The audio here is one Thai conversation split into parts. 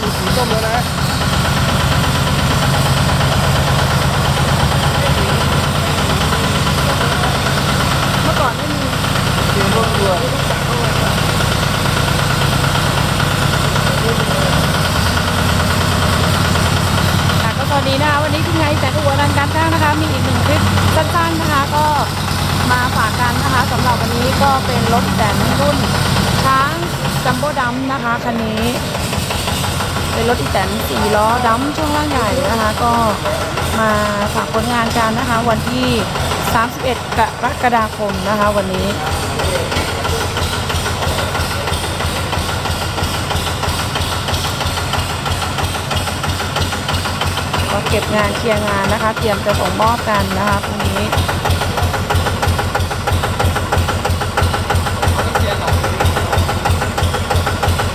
มีสีส้มแล้วนะเมื่อก่อนไม่มีสีม่วงตัวค่ะก็สวัสดีนะคะวันนี้ทีมงานแต่ตัวนันการช่างนะคะ มีอีกหนึ่งคลิปสั้นๆนะคะ ก็มาฝากกันนะคะสำหรับวันนี้ก็เป็นรถแต่นรุ่นช้างจัมโบ้ดัมนะคะคันนี้ เป็นรถอีแตนสี่ล้อดัมช่วงล่างใหญ่นะคะ ก็มาฝากผลงานกันนะคะ วันที่ 31 กรกฎาคมนะคะ วันนี้ก็เก็บงานเคลียร์งานนะคะ เตรียมจะส่งมอบกันนะคะพรุ่งนี้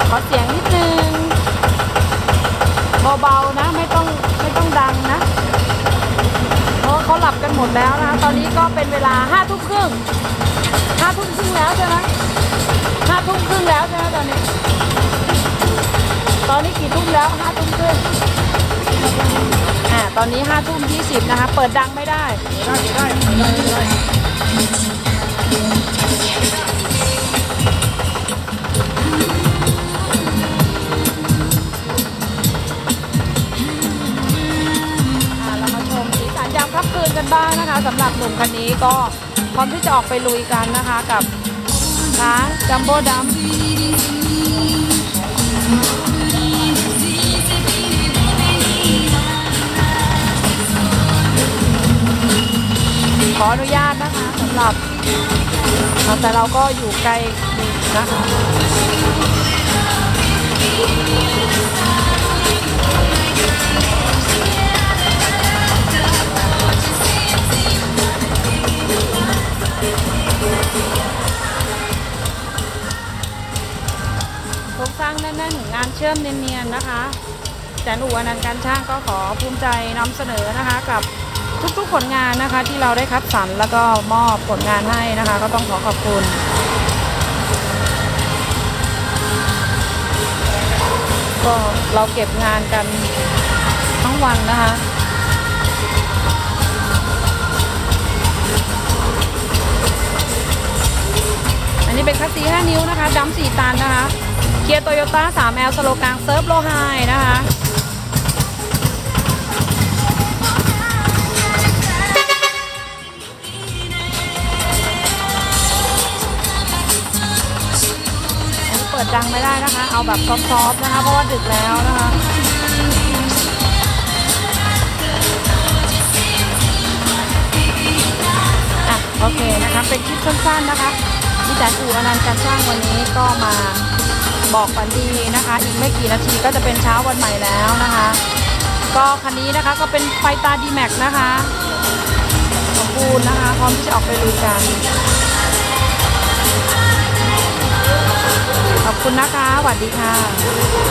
ขอเสียงนิดนึง เบาๆนะไม่ต้องไม่ต้องดังนะ เพราะเขาหลับกันหมดแล้วนะคะตอนนี้ก็เป็นเวลาห้าทุ่มครึ่งห้าทุ่มครึ่งแล้วใช่ไหมห้าทุ่มครึ่งแล้วใช่ไหมตอนนี้ ตอนนี้กี่ทุ่มแล้วห้าทุ่มครึ่งอ่าตอนนี้ห้าทุ่มยี่สิบนะคะ เปิดดังไม่ได้ได้ได้ได้ กันบ้างนะคะสำหรับหนุ่มคันนี้ก็พร้อมที่จะออกไปลุยกันนะคะกับช้างจัมโบ้ดัมขออนุญาตนะคะสำหรับแต่เราก็อยู่ไกลนะคะางแน่นๆงานเชื่อมเนียนๆนะคะแสนอูอนันต์การช่างก็ขอภูมิใจนำเสนอนะคะกับทุกๆผลงานนะคะที่เราได้คัดสรรแล้วก็มอบผลงานให้นะคะ ก็ต้องขอขอบคุณก็เราเก็บงานกันทั้งวันนะคะอันนี้เป็นคัสซี5นิ้วนะคะดัม4ตันนะคะ เกียร์โตโยต้า3 l สโลกลางเซิร์ฟโลไฮนะคะอันนี้เปิดดังไม่ได้นะคะ เอาแบบซอฟๆนะคะ เพราะว่าดึกแล้วนะคะอะโอเคนะคะ เป็นคลิปสั้นๆนะคะดิฉันอูอนันต์การช่างวันนี้ก็มา บอกฝันดีนะคะ อีกไม่กี่นาทีก็จะเป็นเช้าวันใหม่แล้วนะคะ ก็คันนี้นะคะก็เป็นไฟตาดีแม็กนะคะสมบูรณ์นะคะ พร้อมที่จะออกไปลุยกันขอบคุณนะคะสวัสดีค่ะ